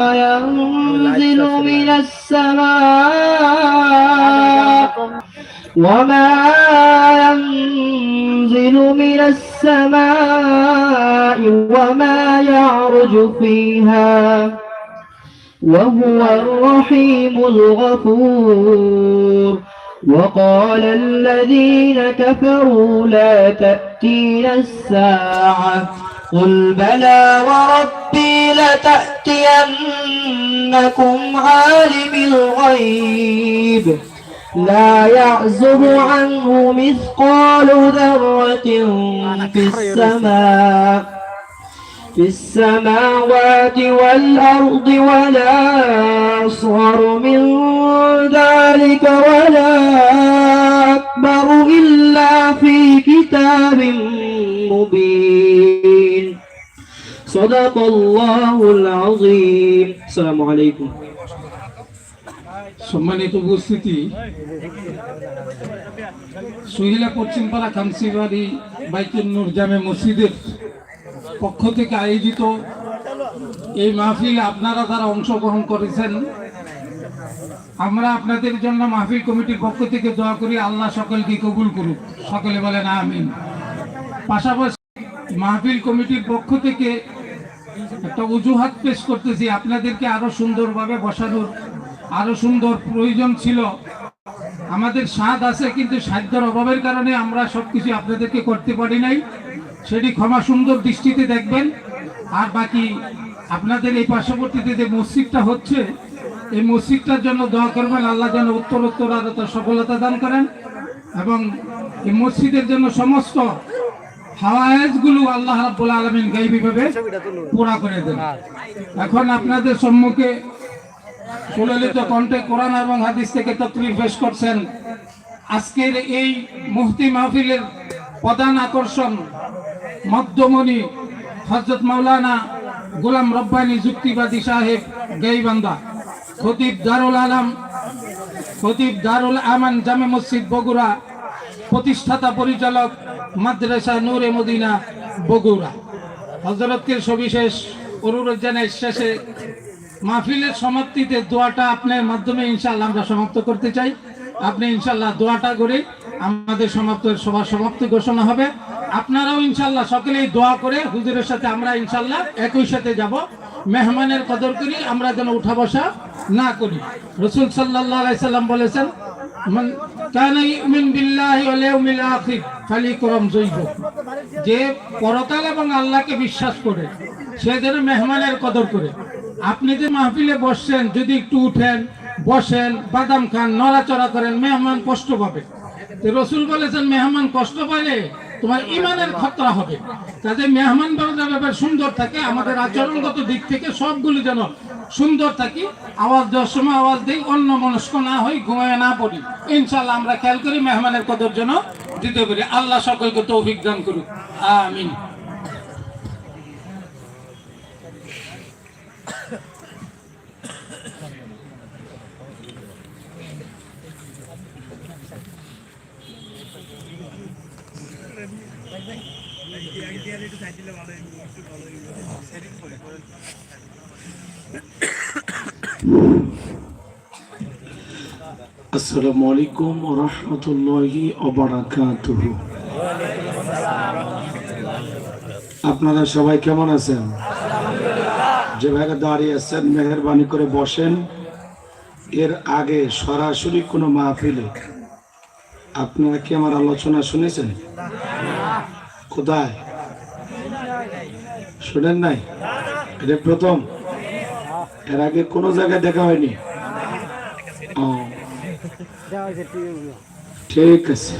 ينزل من السماء وما ينزل من السماء وما يعرج فيها وهو الرحيم الغفور وقال الذين كفروا لا تأتينا الساعة قل بلى وربي لتأتينكم عالم الغيب. لا يعزب عنه مثقال ذرة في السماء. في السماوات والأرض ولا أصغر من ذلك ولا أكبر إلا في كتاب صدق الله العظيم السلام عليكم সম্মানিত উপস্থিতি সহিলা পশ্চিমপাড়া খামসিবাড়ি বাইতুল নূর জামে মসজিদের পক্ষ থেকে আয়োজিত এই মাহফিলে আপনারা যারা অংশগ্রহণ করেছেন আমরা আপনাদের জন্য মাহফিল কমিটির পক্ষ থেকে দোয়া করি আল্লাহ সকলকে কবুল করুক সকলে বলেন আমিন পাশাপাশি মাহফিল কমিটির পক্ষ থেকে একটা অজুহাত পেশ করতেছি, আপনাদেরকে আরও সুন্দরভাবে বসানোর আরও সুন্দর প্রয়োজন ছিল। আমাদের স্বাদ আছে, কিন্তু সাধ্যের অভাবের কারণে আমরা সবকিছু আপনাদেরকে করতে পারি নাই। সেটি ক্ষমা সুন্দর দৃষ্টিতে দেখবেন। আর বাকি আপনাদের এই পার্শ্ববর্তীতে যে মসজিদটা হচ্ছে, এই মসজিদটার জন্য দোয়া করবেন, আল্লাহ যেন উত্তর উত্তর আরও সফলতা দান করেন। এবং এই মসজিদের জন্য সমস্ত আল্লাহ পুরা করে দেন। এখন আপনাদের সম্মুখে সুললিত কোরআন এবং হাদিস থেকে করছেন। আজকের এই মুফতি মাহফিলের প্রধান আকর্ষণ মধ্যমণি হজরত মাওলানা গোলাম রব্বানী যুক্তিবাদী সাহেব গাইবান্দা খতিব দারুল আলম, খতিব দারুল আমান জামে মসজিদ বগুড়া প্রতিষ্ঠাতা পরিচালক মাদ্রাসা নূরে মদিনা, বগুড়া। হজরতকে সবিশেষ অনুরোধ শেষে মাহফিলের সমাপ্তিতে দোয়াটা আপনার মাধ্যমে ইনশাল্লাহ আমরা সমাপ্ত করতে চাই। আপনি ইনশাল্লাহ দোয়াটা করে আমাদের সমাপ্ত সভা সমাপ্তি ঘোষণা হবে। আপনারাও ইনশাল্লাহ সকলেই দোয়া করে হুজুরের সাথে আমরা ইনশাল্লাহ একই সাথে যাব। মেহমানের কদর করি, আমরা যেন উঠা বসা না করি। রসুল সাল্লাহ সাল্লাম বলেছেন যে পরকাল এবং আল্লাহকে বিশ্বাস করে, সে যেন মেহমানের কদর করে। আপনি যে মাহফিলে বসছেন, যদি একটু উঠেন, বসেন, বাদাম খান, নড়াচড়া করেন, মেহমান কষ্ট পাবে। রসুল বলেছেন, মেহমান কষ্ট পালে তোমার ইমানের খতরা হবে। কাজে মেহমান ব্যাপার সুন্দর থাকে, আমাদের আচরণগত দিক থেকে সবগুলি যেন সুন্দর থাকি, আওয়াজ দেওয়ার সময় আওয়াজ দিই, অন্য মনস্ক না হই, ঘুমায় না পড়ি। ইনশাল্লাহ আমরা খেয়াল করি মেহমানের কদর যেন দিতে পারি। আল্লাহ সকলকে তৌফিক দান করুক। আমিন। আসসালামু আলাইকুম রহমতুল্লাহি আপনারা সবাই কেমন আছেন? যে যেভাবে দাঁড়িয়ে আছেন, মেহরবানি করে বসেন। এর আগে সরাসরি কোনো মাহফিলে আপনারা কি আমার আলোচনা শুনেছেন? কোথায়? শুনেন নাই? এটা প্রথম। এর আগে কোনো জায়গায় দেখা হয়নি। ঠিক আছে।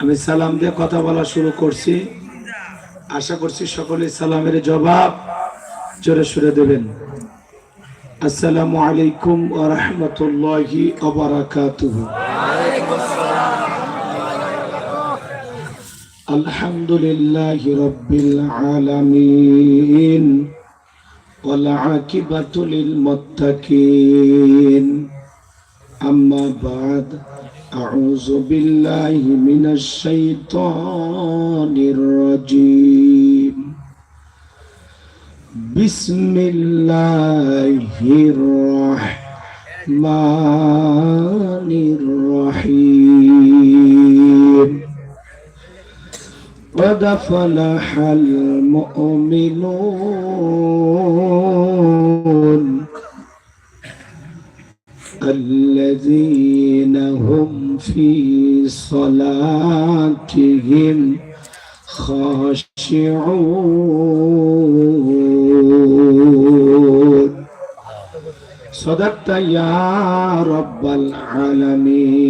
আমি সালাম দিয়ে কথা বলা শুরু করছি। আশা করছি সকলে সালামের জবাব জোরে সুরে দেবেন। আসসালামু আলাইকুম ওয়া রাহমাতুল্লাহি ওয়া الحمد لله رب العالمين والعاقبة للمتقين أما بعد أعوذ بالله من الشيطان الرجيم بسم الله الرحمن الرحيم قد فلح المؤمنون الذين هم في صلاتهم خاشعون. صدقت يا رب العالمين.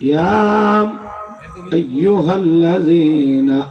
يا أيها الذين